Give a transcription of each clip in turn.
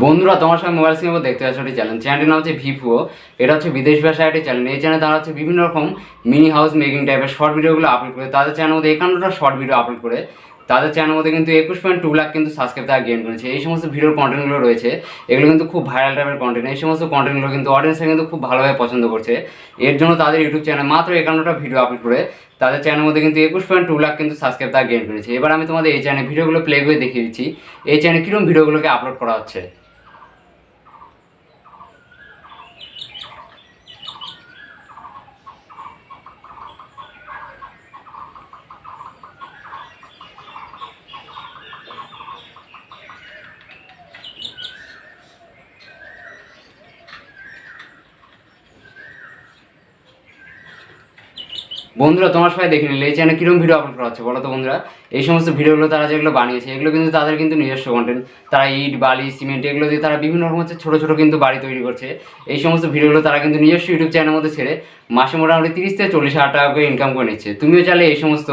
বন্ধুরা, তোমার সঙ্গে মোবাইল স্ক্রিনে দেখতে পাচ্ছ একটি চ্যানেল চ্যানেলটির নাম হচ্ছে ভিভো এটা হচ্ছে বিদেশ ভাষায় একটি চ্যানেল এই চ্যানেলে তারা হচ্ছে বিভিন্ন রকম মিনি হাউস মেকিং টাইপের শর্ট ভিডিওগুলো আপলোড করে, তাদের চ্যানেলের মধ্যে একান্নটা শর্ট ভিডিও আপলোড করে, তাদের চ্যানেলের মধ্যে কিন্তু একুশ পয়েন্ট টু লাখ কিন্তু সাবস্ক্রাইব তারা গেইন করেছে। এই সমস্ত ভিডিওর কন্টেন্টগুলো রয়েছে, এগুলো কিন্তু খুব ভাইরাল টাইপের কন্টেন্ট এই সমস্ত কন্টেন্টগুলো কিন্তু অডিয়েন্সরা কিন্তু খুব ভালোভাবে পছন্দ করছে। এর জন্য তাদের ইউটিউব চ্যানেল মাত্র একান্নটা ভিডিও আপলোড করে, তাদের চ্যানেলের মধ্যে কিন্তু একুশ পয়েন্ট টু লাখ কিন্তু সাবস্ক্রাইব তারা গেইন করেছে। এবার আমি তোমাদের এই চ্যানেল ভিডিওগুলো প্লে করে দেখিয়ে দিচ্ছি। এই চ্যানেলে কীরকম ভিডিওগুলোকে আপলোড করা হচ্ছে? বন্ধুরা, তোমার সবাই দেখে নিলে। এই চ্যানেল কীরকম ভিডিও আপলোড করা হচ্ছে, বলো তো বন্ধুরা? এই সমস্ত ভিডিওগুলো তারা যেগুলো বানিয়েছে, এগুলো কিন্তু তাদের কিন্তু নিজস্ব কন্টেন্ট তারা ইট, বালি সিমেন্ট এগুলো দিয়ে তারা বিভিন্ন রকম হচ্ছে ছোটো ছোটো কিন্তু বাড়ি তৈরি করছে। এই সমস্ত ভিডিওগুলো তারা কিন্তু নিজস্ব ইউটিউব চ্যানেলের মধ্যে ছেড়ে মাসে মোটামুটি তিরিশ থেকে চল্লিশ হাজার টাকা করে ইনকাম করে নিচ্ছে। তুমিও চাইলে এই সমস্ত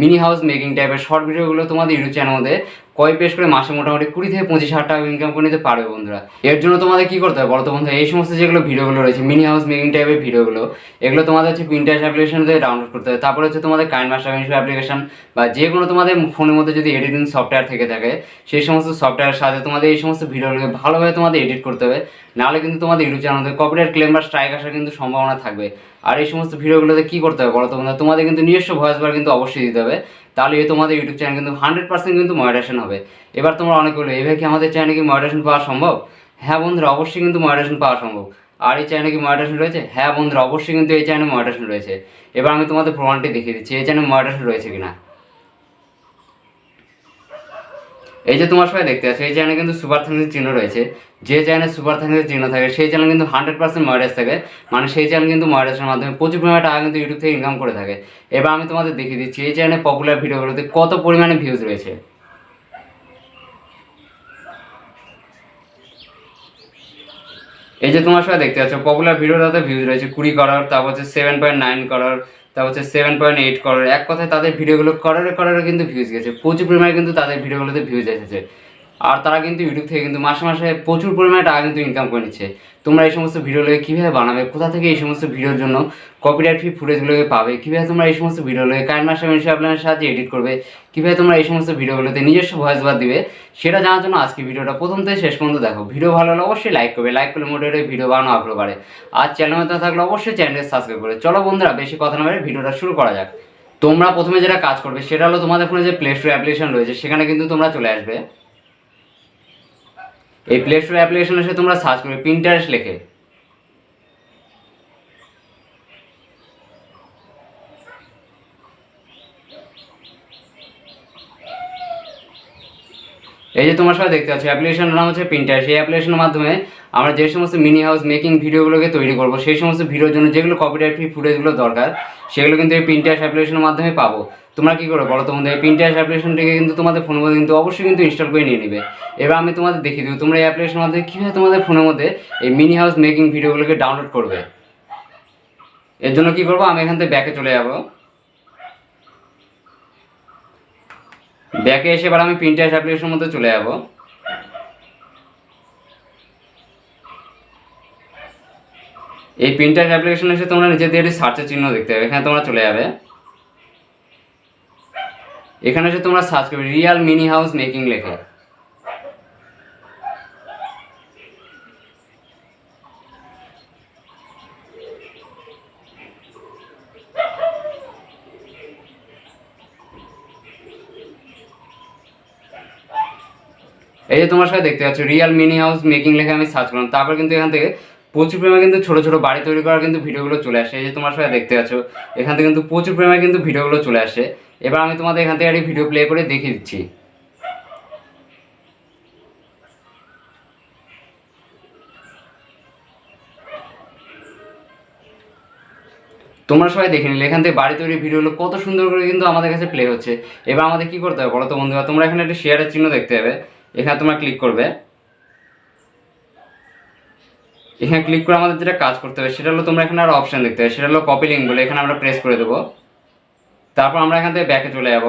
মিনি হাউস মেকিং টাইপের শর্ট ভিডিওগুলো তোমাদের ইউটিউব চ্যানেলের মধ্যে কয় পেশ করে মাসে মোটামুটি কুড়ি থেকে পঁচিশ হাজার টাকা ইনকাম করে নিতে পারবে বন্ধুরা। এর জন্য তোমাদের কি করতে হবে বলো তো বন্ধুরা এই সমস্ত যেগুলো ভিডিওগুলো রয়েছে মিনি হাউস মেকিং টাইপের ভিডিওগুলো, এগুলো তোমাদের হচ্ছে প্রিন্টার অ্যাপ্লিকেশন থেকে ডাউনলোড করতে হবে। তারপরে হচ্ছে তোমাদের কাইন মাস্টার অ্যাপ্লিকেশন বা যে কোনো তোমাদের ফোনের মধ্যে যদি এডিটিং সফটওয়্যার থেকে থাকে, সেই সমস্ত সফটওয়্যারের সাথে তোমাদের এই সমস্ত ভিডিওগুলোকে ভালোভাবে তোমাদের এডিট করতে হবে। নাহলে কিন্তু তোমাদের ইউটিউব চ্যানেলে কপিরাইট ক্লেম বা স্ট্রাইক আসার কিন্তু সম্ভাবনা থাকবে। আর এই সমস্ত ভিডিওগুলোতে কী করতে হবে বলো তো বন্ধুরা তোমাদের কিন্তু নিজস্ব ভয়েস বার কিন্তু অবশ্যই দিতে হবে। তাহলে এই তোমাদের ইউটিউব চ্যানেল কিন্তু হান্ড্রেড পার্সেন্ট কিন্তু মডারেশন হবে। এবার তোমরা অনেক বলবে এইভাবে কি আমাদের চ্যানেলে কি মডারেশন পাওয়া সম্ভব? হ্যাঁ বন্ধুরা, অবশ্যই কিন্তু মডারেশন পাওয়া সম্ভব। আর এই চ্যানেলে কি মডারেশন রয়েছে? হ্যাঁ বন্ধুরা, অবশ্যই কিন্তু এই চ্যানেলে মডারেশন রয়েছে। এবার আমি তোমাদের প্রমাণটি দেখিয়ে দিচ্ছি, এই চ্যানেলে মডারেশন রয়েছে কিনা। এই যে তোমার সবাই দেখতে আছে এই চ্যানেলে কিন্তু সুপার থ্যাঙ্কসের চিহ্ন রয়েছে। যে চ্যানেলে সুপার থ্যাঙ্কসের চিহ্ন থাকে, সেই চ্যানেল কিন্তু হান্ড্রেড পার্সেন্ট মডারেস থাকে। মানে সেই চ্যানেল কিন্তু মডারেশনের মাধ্যমে প্রচুর পরিমাণে টাকা কিন্তু ইউটিউব থেকে ইনকাম করে থাকে। এবার আমি তোমাদের দেখিয়ে দিচ্ছি, এই চ্যানেলে পপুলার ভিডিওগুলোতে কত পরিমাণে ভিউজ রয়েছে। এই যে তোমার সবাই দেখতে পাচ্ছ পপুলার ভিডিওটাতে ভিউজ রয়েছে কুড়ি করার তারপর হচ্ছে সেভেন পয়েন্ট নাইন করার তারপর হচ্ছে সেভেন পয়েন্ট এইট করার এক কথায় তাদের ভিডিওগুলো করারে করারে কিন্তু ভিউজ গেছে। প্রচুর পরিমাণে কিন্তু তাদের ভিডিওগুলোতে ভিউজ এসেছে। আর তারা কিন্তু ইউটিউব থেকে কিন্তু মাসে মাসে প্রচুর পরিমাণে টাকা কিন্তু ইনকাম করে নিচ্ছে। তোমরা এই সমস্ত ভিডিওগুলোকে কীভাবে বানাবে, কোথা থেকে এই সমস্ত ভিডিওর জন্য কপিরাইট ফ্রি ফুটেজগুলোকে পাবে, কীভাবে তোমরা এই সমস্ত ভিডিওগুলোকে কাইন মাস্টার মেনশন অ্যাপ্লাইনের সাহায্যে এডিট করবে, কীভাবে তোমরা এই সমস্ত ভিডিওগুলোতে নিজস্ব ভয়েস বার দিবে, সেটা জানার জন্য আজকে ভিডিওটা প্রথম থেকে শেষ পর্যন্ত দেখো। ভিডিও ভালো হলে অবশ্যই লাইক করবে লাইক করলে মোটামুটি ভিডিও বানানো আগ্রহ বাড়ে। আর চ্যানেল মধ্যে থাকলে অবশ্যই চ্যানেলকে সাবস্ক্রাইব করে। চলো বন্ধুরা, বেশি কথা না বলে ভিডিওটা শুরু করা যাক। তোমরা প্রথমে যেটা কাজ করবে, সেটা হলো তোমাদের ফোনে যে প্লে স্টোর অ্যাপ্লিকেশন রয়েছে, সেখানে কিন্তু তোমরা চলে আসবে। এই প্লে স্টোর অ্যাপ্লিকেশন এসে তোমরা সার্চ করবে প্রিন্টারেস্ট লেখে। এই যে তোমার সাথে দেখতে পাচ্ছ অ্যাপ্লিকেশনের নাম হচ্ছে প্রিন্টার সেই অ্যাপ্লিকেশনের মাধ্যমে আমরা যে সমস্ত মিনি হাউস মেকিং ভিডিওগুলোকে তৈরি করব, সেই সমস্ত ভিডিওর জন্য যেগুলো কপিরাইট ফ্রি ফুটেজগুলো দরকার, সেগুলো কিন্তু এই প্রিন্টার অ্যাপ্লিকেশনের মাধ্যমে পাবো। তোমরা কী করো? বলো তোমাদের এই প্রিন্টার অ্যাপ্লিকেশনটিকে কিন্তু তোমাদের ফোনের মধ্যে কিন্তু অবশ্যই কিন্তু ইনস্টল করে নিয়ে নেবে। এবার আমি তোমাদের দেখিয়ে দেবো, তোমরা এই অ্যাপ্লিকেশনের মাধ্যমে কীভাবে তোমাদের ফোনের মধ্যে এই মিনি হাউস মেকিং ভিডিওগুলোকে ডাউনলোড করবে। এর জন্য কী করব? আমি এখান থেকে ব্যাকে চলে যাব। ব্যাকে এসে এবার আমি প্রিন্টার অ্যাপ্লিকেশনের মধ্যে চলে যাব। এই প্রিন্টার অ্যাপ্লিকেশন এসে তোমরা নিজেদের সার্চের চিহ্ন দেখতে পাবে। এখানে তোমরা চলে যাবে। এখানে এসে তোমরা সার্চ করবে রিয়াল মিনি হাউস মেকিং লেখে। এই যে তোমার সাথে দেখতে পাচ্ছ রিয়াল মিনি হাউস মেকিং লেখে আমি সার্চ করলাম। তারপর কিন্তু এখান থেকে প্রচুর পরিমাণে কিন্তু ছোটো ছোটো বাড়ি তৈরি করার কিন্তু ভিডিওগুলো চলে আসে। এই যে তোমার সাথে দেখতে পাচ্ছ, এখান থেকে কিন্তু প্রচুর পরিমাণে কিন্তু ভিডিওগুলো চলে আসে। এবার আমি তোমাদের এখান থেকে ভিডিও প্লে করে দেখিয়ে দিচ্ছি। তোমরা সবাই দেখে নিলে, এখান থেকে বাড়ি তৈরি ভিডিওগুলো কত সুন্দর করে কিন্তু আমাদের কাছে প্লে হচ্ছে। এবার আমাদের কি করতে হবে বলো তো বন্ধুরা? তোমরা এখানে একটা শেয়ারের চিহ্ন দেখতে হবে এখানে তোমরা ক্লিক করবে। এখানে ক্লিক করে আমাদের যেটা কাজ করতে হবে, সেটা হলো তোমরা এখানে আরও অপশন দেখতে হবে সেটা হলো কপি লিঙ্ক বলে এখানে আমরা প্রেস করে দেবো। তারপর আমরা এখান থেকে ব্যাকে চলে যাব।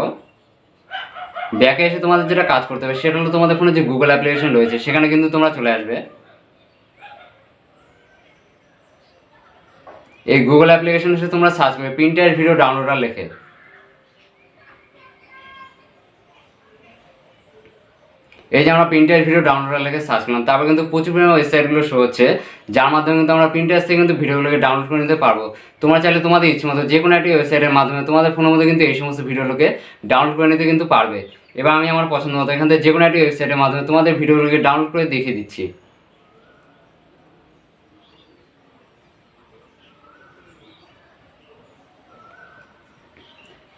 ব্যাকে এসে তোমাদের যেটা কাজ করতে হবে, সেটা হলো তোমাদের ফোনে যে গুগল অ্যাপ্লিকেশন রয়েছে, সেখানে কিন্তু তোমরা চলে আসবে। এই গুগল অ্যাপ্লিকেশন এসে তোমরা সার্চ করবে প্রিন্টার ভিডিও ডাউনলোডার লেখে। এই যে আমরা প্রিন্টের ভিডিও ডাউনলোডার লেগে সার্চ করলাম, তারপর কিন্তু প্রচুর পরিমাণে ওয়েবসাইটগুলো শো হচ্ছে, যার মাধ্যমে কিন্তু আমরা প্রিন্টার থেকে কিন্তু ভিডিওগুলোকে ডাউনলোড করে নিতে পারব। তোমার চাইলে তোমাদের ইচ্ছে মতো যে কোনো একটি ওয়েবসাইটের মাধ্যমে তোমাদের ফোনের মধ্যে কিন্তু এই সমস্ত ভিডিওগুলোকে ডাউনলোড করে নিতে কিন্তু পারবে। এবার আমি আমার পছন্দ মতো এখান থেকে যে কোনো একটি ওয়েবসাইটের মাধ্যমে তোমাদের ভিডিওগুলোকে ডাউনলোড করে দেখিয়ে দিচ্ছি।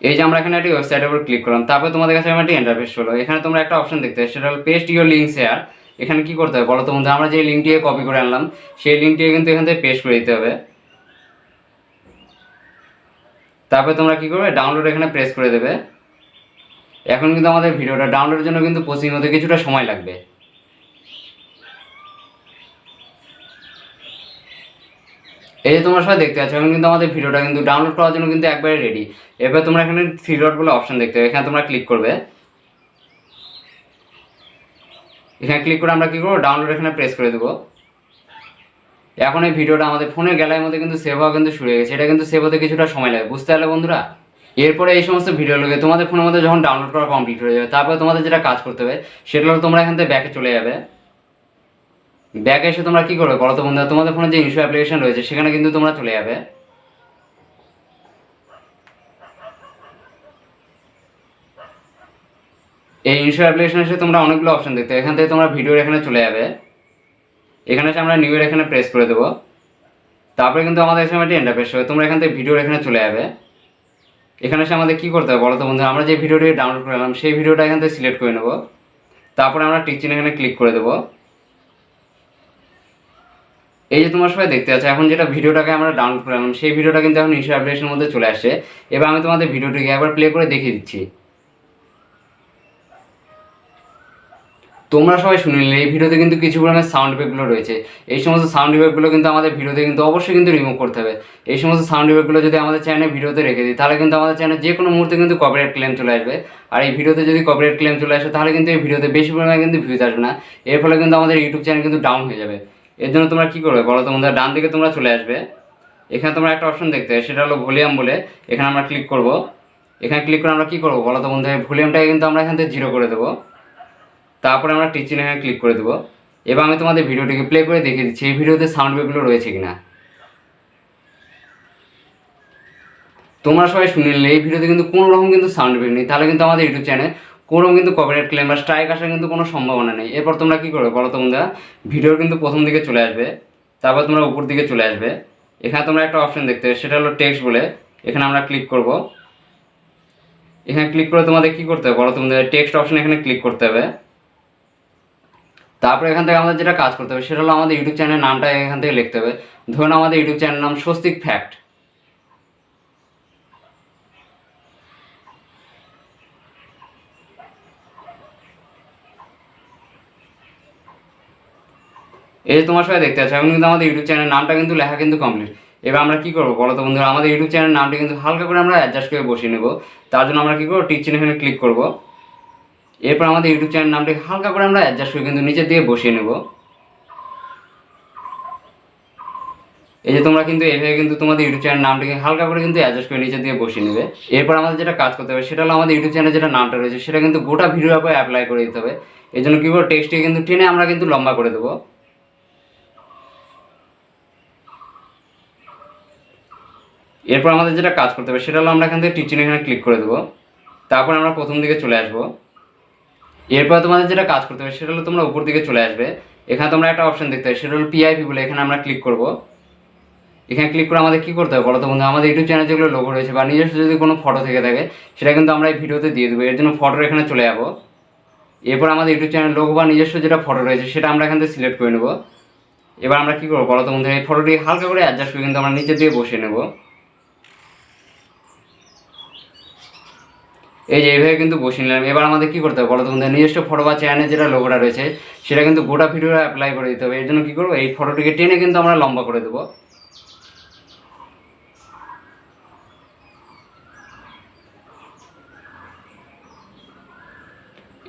এই যে আমরা এখানে একটি ওয়েবসাইটের উপর ক্লিক করলাম, তারপর তোমাদের কাছে আমার একটি ইন্টারফেস হলো। এখানে তোমরা একটা অপশন দেখতে সেটা হলো পেস্ট ইউর লিঙ্ক শেয়ার এখানে কি করতে হবে বলো তো বন্ধু আমরা যে লিঙ্কটিকে কপি করে আনলাম, সেই লিঙ্কটিকে কিন্তু এখান থেকে পেস্ট করে দিতে হবে। তারপরে তোমরা কি করবে ডাউনলোড এখানে প্রেস করে দেবে। এখন কিন্তু আমাদের ভিডিওটা ডাউনলোডের জন্য কিন্তু হতে কিছুটা সময় লাগবে। এই যে তোমরা সবাই দেখতে পাচ্ছ, এখন কিন্তু আমাদের ভিডিওটা কিন্তু ডাউনলোড করার জন্য কিন্তু একবারে রেডি এবার তোমরা এখানে থ্রি ডট বলে অপশন দেখতে পাবে। এখানে তোমরা ক্লিক করবে। এখানে ক্লিক করে আমরা কি করব? ডাউনলোড এখানে প্রেস করে দেবো। এখন এই ভিডিওটা আমাদের ফোনের গ্যালারির মধ্যে কিন্তু সেভ হওয়া কিন্তু শুরু হয়ে গেছে। এটা কিন্তু সেভ হতে কিছুটা সময় লাগে, বুঝতে পারলে বন্ধুরা? এরপরে এই সমস্ত ভিডিওগুলোকে তোমাদের ফোনের মধ্যে যখন ডাউনলোড করা কমপ্লিট হয়ে যাবে, তারপরে তোমাদের যেটা কাজ করতে হবে, সেটা হলো তোমরা এখান থেকে ব্যাকে চলে যাবে। ব্যাকে এসে তোমরা কি করবে? বলো তো বন্ধুরা, তোমাদের ফোনে যে ইনশো অ্যাপ্লিকেশন রয়েছে, সেখানে কিন্তু তোমরা চলে যাবে। এই ইনশো অ্যাপ্লিকেশন এসে তোমরা অনেকগুলো অপশন দেখতে, এখান থেকে তোমরা ভিডিওর এখানে চলে যাবে। এখানে এসে আমরা নিউ এর এখানে প্রেস করে দেবো। তারপরে কিন্তু আমাদের এখানে একটি ইন্টারফেস হবে, তোমরা এখান থেকে ভিডিওর এখানে চলে যাবে। এখানে এসে আমাদের কী করতে হবে বলো তো বন্ধু আমরা যে ভিডিওটি ডাউনলোড করলাম সেই ভিডিওটা এখান থেকে সিলেক্ট করে নেব। তারপরে আমরা টিকচিন এখানে ক্লিক করে দেবো। এই যে তোমার সবাই দেখতে পাচ্ছ, এখন যেটা ভিডিওটাকে আমরা ডাউনলোড করলাম সেই ভিডিওটা কিন্তু এখন ইনস্টা অ্যাপ্লিকেশনের মধ্যে চলে আসছে। এবার আমি তোমাদের ভিডিওটিকে একবার প্লে করে দেখিয়ে দিচ্ছি। তোমরা সবাই শুনে নিলে, এই ভিডিওতে কিন্তু কিছু পরিমাণে সাউন্ড ইফেক্টগুলো রয়েছে। এই সমস্ত সাউন্ড ইফেক্টগুলো কিন্তু আমাদের ভিডিওতে কিন্তু অবশ্যই কিন্তু রিমুভ করতে হবে। এই সমস্ত সাউন্ড ইফেক্টগুলো যদি আমাদের চ্যানেলে ভিডিওতে রেখে দিই, তাহলে কিন্তু আমাদের চ্যানেলে যে কোনো মুহূর্তে কিন্তু কপিরাইট ক্লেম চলে আসবে। আর এই ভিডিওতে যদি কপিরাইট ক্লেম চলে আসে, তাহলে কিন্তু এই ভিডিওতে বেশি পরিমাণে কিন্তু ভিউজ আসবে না। এর ফলে কিন্তু আমাদের ইউটিউব চ্যানেল কিন্তু ডাউন হয়ে যাবে। এর জন্য তোমরা কী করবে? বলো তোমাদের ডান দিকে তোমরা চলে আসবে। এখানে তোমরা একটা অপশন দেখতে সেটা হলো ভলিউম বলে। এখানে আমরা ক্লিক করব। এখানে ক্লিক করে আমরা কী করব? বলো তো বন্ধু ভলিউমটাকে কিন্তু আমরা এখান থেকে জিরো করে দেবো। তারপরে আমরা টিচিং এখানে ক্লিক করে দেবো। এবার আমি তোমাদের ভিডিওটিকে প্লে করে দেখিয়ে দিচ্ছি, এই ভিডিওতে সাউন্ড ওয়েভগুলো রয়েছে কিনা। তোমরা সবাই শুনে নিলে, এই ভিডিওতে কিন্তু কোনো রকম কিন্তু সাউন্ড ওয়েভ নেই। তাহলে কিন্তু আমাদের ইউটিউব চ্যানেলে কোনো কিন্তু কপিরাইট ক্লেম বা স্ট্রাইক আসার কিন্তু কোনো সম্ভাবনা নেই। এরপর তোমরা কী করবে বলো তোমরা ভিডিওর কিন্তু প্রথম দিকে চলে আসবে, তারপর তোমরা উপর দিকে চলে আসবে। এখানে তোমরা একটা অপশন দেখতে পাবে, সেটা হলো টেক্সট বলে। এখানে আমরা ক্লিক করব। এখানে ক্লিক করে তোমাদের কী করতে হবে বলো তোমাদের টেক্সট অপশন এখানে ক্লিক করতে হবে। তারপরে এখান থেকে আমাদের যেটা কাজ করতে হবে, সেটা হলো আমাদের ইউটিউব চ্যানেলের নামটা এখান থেকে লিখতে হবে। ধরুন আমাদের ইউটিউব চ্যানেলের নাম স্বস্তিক ফ্যাক্ট এই যে তোমার সবাই দেখতে পাচ্ছ, এখন কিন্তু আমাদের ইউটিউব চ্যানেলের নামটা কিন্তু লেখা কিন্তু কমপ্লিট এবার আমরা কি করব বলো তো বন্ধুরা? আমাদের ইউটিউব চ্যানেলের নামটা কিন্তু হালকা করে আমরা অ্যাডজাস্ট করে বসিয়ে নেব। তার জন্য আমরা কি করব? টিচিং এখানে ক্লিক করব। এরপর আমাদের ইউটিউব চ্যানেল নামটি হালকা করে আমরা অ্যাডজাস্ট করে কিন্তু নিচে দিয়ে বসিয়ে নেব। এই যে তোমরা কিন্তু এভাবে কিন্তু তোমাদের ইউটিউব চ্যানেল নামটিকে হালকা করে কিন্তু অ্যাডজাস্ট করে নিচে দিয়ে বসিয়ে নেবে। এরপর আমাদের যেটা কাজ করতে হবে, সেটা হলো আমাদের ইউটিউব চ্যানেলে যেটা নামটা রয়েছে, সেটা কিন্তু গোটা ভিডিওর উপর অ্যাপ্লাই করে দিতে হবে। এই জন্য কী করব? টেক্সটকে কিন্তু টেনে আমরা কিন্তু লম্বা করে দেবো। এরপর আমাদের যেটা কাজ করতে হবে, সেটা হলো আমরা এখান থেকে টিচিং এখানে ক্লিক করে দেবো। তারপর আমরা প্রথম দিকে চলে আসব। এরপর তোমাদের যেটা কাজ করতে হবে, সেটা হলো তোমরা উপর দিকে চলে আসবে। এখানে তোমরা একটা অপশন দেখতে হবে সেটা হলো পিআইপি বলে এখানে আমরা ক্লিক করব। এখানে ক্লিক করে আমাদের কী করতে হবে বলো তো বন্ধু? আমাদের ইউটিউব চ্যানেল যেগুলো লোগো রয়েছে বা নিজস্ব যদি কোনো ফটো থেকে থাকে, সেটা কিন্তু আমরা এই ভিডিওতে দিয়ে দেবো। এর জন্য ফটোর এখানে চলে যাব। এরপর আমাদের ইউটিউব চ্যানেল লোগো বা নিজস্ব যেটা ফটো রয়েছে, সেটা আমরা এখান থেকে সিলেক্ট করে নেব। এবার আমরা কী করব বলো তো বন্ধু? এই ফটোটি হালকা করে অ্যাডজাস্ট করে কিন্তু আমরা নিচে দিয়ে বসিয়ে নেব। এই যে এইভাবে কিন্তু বসিয়ে নিলাম। এবার আমাদের কী করতে হবে বলো তোমাদের নিজস্ব ফটো বা চ্যানেলে যেটা লোগোটা রয়েছে, সেটা কিন্তু গোটা ভিডিও অ্যাপ্লাই করে দিতে হবে। এর জন্য কী করব? এই ফটোটিকে টেনে কিন্তু আমরা লম্বা করে দেবো।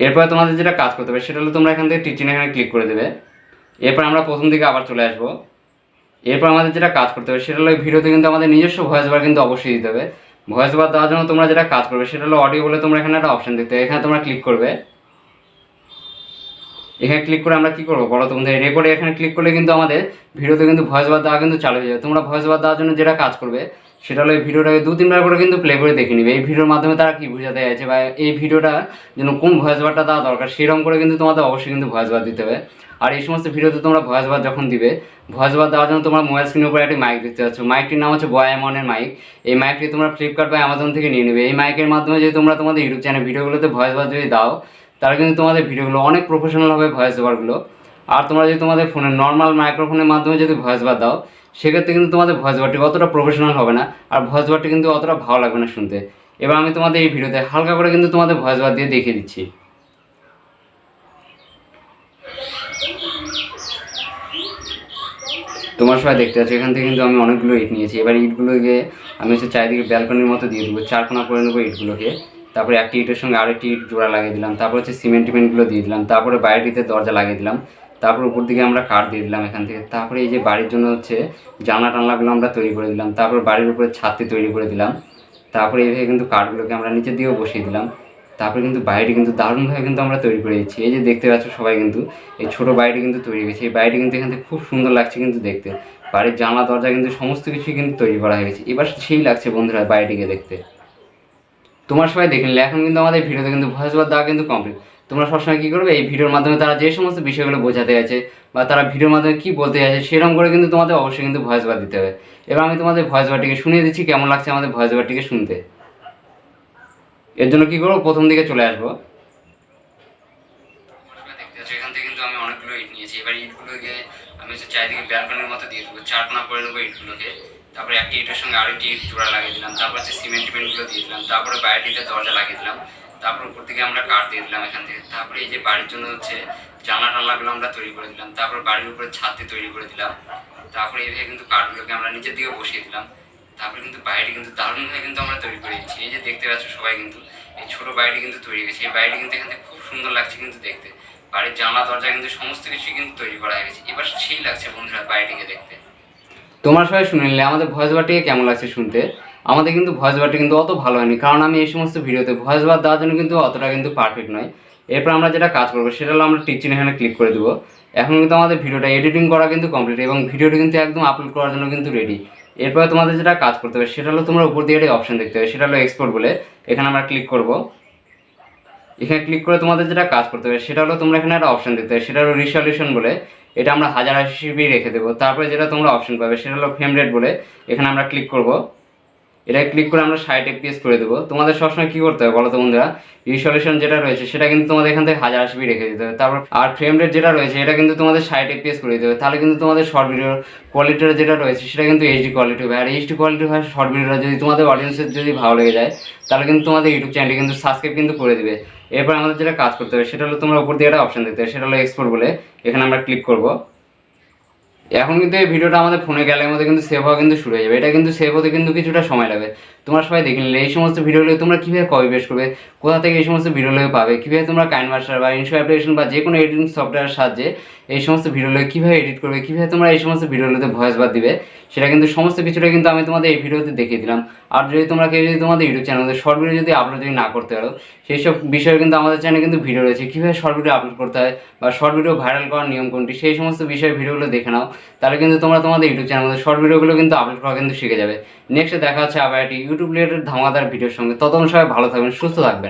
এরপরে তোমাদের যেটা কাজ করতে হবে, সেটা হলো তোমরা এখান থেকে টিচিং এখানে ক্লিক করে দেবে। এরপর আমরা প্রথম দিকে আবার চলে আসব। এরপর আমাদের যেটা কাজ করতে হবে, সেটা হলো ভিডিওতে কিন্তু আমাদের নিজস্ব ভয়েস বার কিন্তু অবশ্যই দিতে হবে। ভয়েস বার দেওয়ার জন্য তোমরা যেটা কাজ করবে সেটা হলো অডিও বলে তোমরা এখানে একটা অপশান দেখতে এখানে তোমরা ক্লিক করবে। এখানে ক্লিক করে আমরা কী করব বলো তোমাদের রেকর্ডে এখানে ক্লিক করলে কিন্তু আমাদের ভিডিওতে কিন্তু ভয়েস বার দেওয়া কিন্তু চালু হয়ে যাবে। তোমরা ভয়েস বার দেওয়ার জন্য যেটা কাজ করবে সেটা হলো এই ভিডিওটাকে দু তিনবার করে কিন্তু প্লে করে দেখে নিবে। এই ভিডিওর মাধ্যমে তারা কী বোঝাতে চাইছে বা এই ভিডিওটা যেন কোন ভয়েস বারটা দেওয়া দরকার সেরকম করে কিন্তু তোমাদের অবশ্যই কিন্তু ভয়েস বার দিতে হবে। আর এই সমস্ত ভিডিওতে তোমরা ভয়েস বার যখন দিবে, ভয়েস বার দেওয়ার জন্য তোমার মোবাইল স্ক্রিনের উপরে একটি মাইক দেখতে পাচ্ছ। মাইকটির নাম হচ্ছে বয় এমনের মাইক এই মাইকটি তোমরা ফ্লিপকার্ট বা অ্যামাজন থেকে নিয়ে নেবে। এই মাইকের মাধ্যমে যদি তোমরা তোমাদের ইউটিউব চ্যানেল ভিডিওগুলোতে ভয়েস বার যদি দাও, তাহলে কিন্তু তোমাদের ভিডিওগুলো অনেক প্রফেশনাল হবে ভয়েস ওভারগুলো। আর তোমরা যদি তোমাদের ফোনের নর্মাল মাইক্রোফোনের মাধ্যমে যদি ভয়েস বার দাও, সেক্ষেত্রে কিন্তু তোমাদের ভয়েস বারটি অতটা প্রফেশনাল হবে না। আর ভয়েস বারটি কিন্তু অতটা ভালো লাগবে না শুনতে। এবার আমি তোমাদের এই ভিডিওতে হালকা করে কিন্তু তোমাদের ভয়েস বার দিয়ে দেখিয়ে দিচ্ছি। তোমার সবাই দেখতে পাচ্ছ, এখান থেকে কিন্তু আমি অনেকগুলো ইট নিয়েছি। এবার ইটগুলোকে আমি হচ্ছে চারিদিকে ব্যালকনির মতো দিয়ে দেবো চারকোনা করে নেব ইটগুলোকে। তারপরে একটি ইটের সঙ্গে আরেকটি ইট জোড়া লাগিয়ে দিলাম, তারপর হচ্ছে সিমেন্ট টিমেন্টগুলো দিয়ে দিলাম, তারপরে বাইরেটিতে দরজা লাগিয়ে দিলাম, তারপর উপর দিকে আমরা কাঠ দিয়ে দিলাম এখান থেকে। তারপরে এই যে বাড়ির জন্য হচ্ছে জানলা টানলাগুলো আমরা তৈরি করে দিলাম, তারপর বাড়ির উপরে ছাদটি তৈরি করে দিলাম, তারপরে এইভাবে কিন্তু কাঠগুলোকে আমরা নিচের দিকেও বসিয়ে দিলাম। তারপরে কিন্তু বাড়িটি কিন্তু দারুণভাবে কিন্তু আমরা তৈরি করে দিচ্ছি। এই যে দেখতে পাচ্ছ সবাই কিন্তু, এই ছোটো বাড়িটি কিন্তু তৈরি হয়েছে। এই বাড়িটি কিন্তু এখান থেকে খুব সুন্দর লাগছে কিন্তু দেখতে। বাড়ির জানলা, দরজা কিন্তু সমস্ত কিছুই কিন্তু তৈরি করা হয়ে গেছে। এবার সেই লাগছে বন্ধুরা বাড়িটিকে দেখতে। তোমার সবাই দেখে নিলে। এখন কিন্তু আমাদের ভিডিওতে কিন্তু ভয়েস বার দেওয়া কিন্তু কমপ্লিট তোমরা সবসময় কী করবে? এই ভিডিওর মাধ্যমে তারা যে সমস্ত বিষয়গুলো বোঝাতে আছে বা তারা ভিডিওর মাধ্যমে কী বলতে আছে সেরকম করে কিন্তু তোমাদের অবশ্যই কিন্তু ভয়েস বার দিতে হবে। এবার আমি তোমাদের ভয়েস বারটিকে শুনিয়ে দিচ্ছি। কেমন লাগছে আমাদের ভয়েস বারটিকে শুনতে? এর জন্য কী করব? প্রথম দিকে চলে আসব। কিন্তু আমি অনেকগুলো ইট নিয়েছি। এবার দিয়ে তারপরে আরেকটি জোড়া লাগিয়ে দিলাম। সিমেন্ট দিয়ে দিলাম। তারপরে বাইরেটিতে দরজা লাগিয়ে দিলাম। তারপর উপর আমরা কাঠ দিয়ে দিলাম এখান থেকে। তারপরে এই যে বাড়ির জন্য হচ্ছে জানলা আমরা তৈরি করে দিলাম। তারপর বাড়ির উপরে ছাদটি তৈরি করে দিলাম। তারপরে কিন্তু কাঠগুলোকে আমরা নিচের দিকে বসিয়ে দিলাম। তারপরে কিন্তু বাইরে কিন্তু দারুণভাবে কিন্তু আমরা তৈরি করে দিচ্ছি এই যে দেখতে পাচ্ছ সবাই কিন্তু, এই ছোট বাড়িটি কিন্তু তৈরি হয়ে গেছে এই বাড়িটি কিন্তু এখান খুব সুন্দর লাগছে কিন্তু দেখতে। বাড়ির জানলা, দরজা কিন্তু সমস্ত কিছু কিন্তু তৈরি করা হয়ে গেছে এবার সেই লাগছে বন্ধুরা বাড়িটিকে দেখতে। তোমার সবাই শুনে নিলে, আমাদের ভয়েস বারটিকে কেমন লাগছে শুনতে? আমাদের কিন্তু ভয়েস বারটি কিন্তু অত ভালো হয়নি, কারণ আমি এই সমস্ত ভিডিওতে ভয়েস বার দেওয়ার জন্য কিন্তু অতটা কিন্তু পারফেক্ট নয়। এরপর আমরা যেটা কাজ করব, সেটা হলো আমরা টিচিং এখানে ক্লিক করে দেবো। এখন কিন্তু আমাদের ভিডিওটা এডিটিং করা কিন্তু কমপ্লিট এবং ভিডিওটি কিন্তু একদম আপলোড করার জন্য কিন্তু রেডি এরপরে তোমাদের যেটা কাজ করতে হবে, সেটা হলো তোমরা উপর দিয়ে একটা অপশান দেখতে হবে, সেটা হলো এক্সপোর্ট বলে। এখানে আমরা ক্লিক করব। এখানে ক্লিক করে তোমাদের যেটা কাজ করতে হবে, সেটা হলো তোমরা এখানে একটা অপশান দেখতে হবে, সেটা হলো রিসলিউশন বলে। এটা আমরা হাজার আশি রেখে দেবো। তারপরে যেটা তোমরা অপশান পাবে, সেটা হলো ফ্রেম রেট বলে। এখানে আমরা ক্লিক করব। এটা ক্লিক করে আমরা ষাট এফপিএস করে দেবো। তোমাদের সবসময় কী করতে হবে বলো তো বন্ধুরা? রিসলিউশন যেটা রয়েছে, সেটা কিন্তু তোমাদের এখান থেকে হাজার আশি রেখে দিতে হবে। তারপর আর ফ্রেম রেট যেটা রয়েছে, এটা কিন্তু তোমাদের ষাট এফপিএস করে দিতে হবে। তাহলে কিন্তু তোমাদের শর্ট ভিডিওর কোয়ালিটিটা যেটা রয়েছে, সেটা কিন্তু এইচডি কোয়ালিটি হবে। আর এইচডি কোয়ালিটি হয় শর্ট ভিডিওটা যদি তোমাদের অডিয়েন্সের যদি ভালো লেগে যায়, তাহলে কিন্তু তোমাদের ইউটিউব চ্যানেলটি কিন্তু সাবস্ক্রাইব কিন্তু করে দেবে। এরপর আমাদের যেটা কাজ করতে হবে, সেটা হলো তোমরা উপর দিয়ে একটা অপশন দিতে হবে, সেটা হলো এক্সপোর্ট বলে। এখানে আমরা ক্লিক করব। এখন কিন্তু এই ভিডিওটা আমাদের ফোনে গেলের মধ্যে কিন্তু সেভ হওয়া কিন্তু শুরু হয়ে যাবে। এটা কিন্তু সেভ হতে কিন্তু কিছুটা সময় লাগবে। তোমরা সবাই দেখে নিলে, এই সমস্ত ভিডিওগুলো তোমরা কীভাবে কপি পেস্ট করবে, কোথা থেকে এই সমস্ত ভিডিওগুলো পাবে, কীভাবে তোমরা কাইনভার্সার বা ইনশো অ্যাপ্লিকেশন বা যে কোনো এডিটিং সফটওয়্যারের সাহায্যে এই সমস্ত ভিডিওগুলো কীভাবে এডিট করবে, কীভাবে তোমরা এই সমস্ত ভিডিওগুলোতে ভয়েস বাদ দিবে, সেটা কিন্তু সমস্ত কিছুটা কিন্তু আমি তোমাদের এই ভিডিওতে দেখিয়ে দিলাম। আর যদি তোমরা কেউ যদি তোমাদের ইউটিউব চ্যানেলে শর্ট ভিডিও যদি আপলোড যদি না করতে পারো, সেই সব বিষয়ে কিন্তু আমাদের চ্যানেলে কিন্তু ভিডিও রয়েছে, কীভাবে শর্ট ভিডিও আপলোড করতে হয় বা শর্ট ভিডিও ভাইরাল করার নিয়ম কোনটি, সেই সমস্ত বিষয়ে ভিডিওগুলো দেখে নাও, তাহলে কিন্তু তোমরা তোমাদের ইউটিউব চ্যানেলে শর্ট ভিডিওগুলো কিন্তু আপলোড করা কিন্তু শিখে যাবে। নেক্সট দেখা হচ্ছে আবার একটি ইউটিউব রিলেটেড ধামাদার ভিডিওর সঙ্গে। ততক্ষণ সবাই ভালো থাকবেন সুস্থ থাকবেন।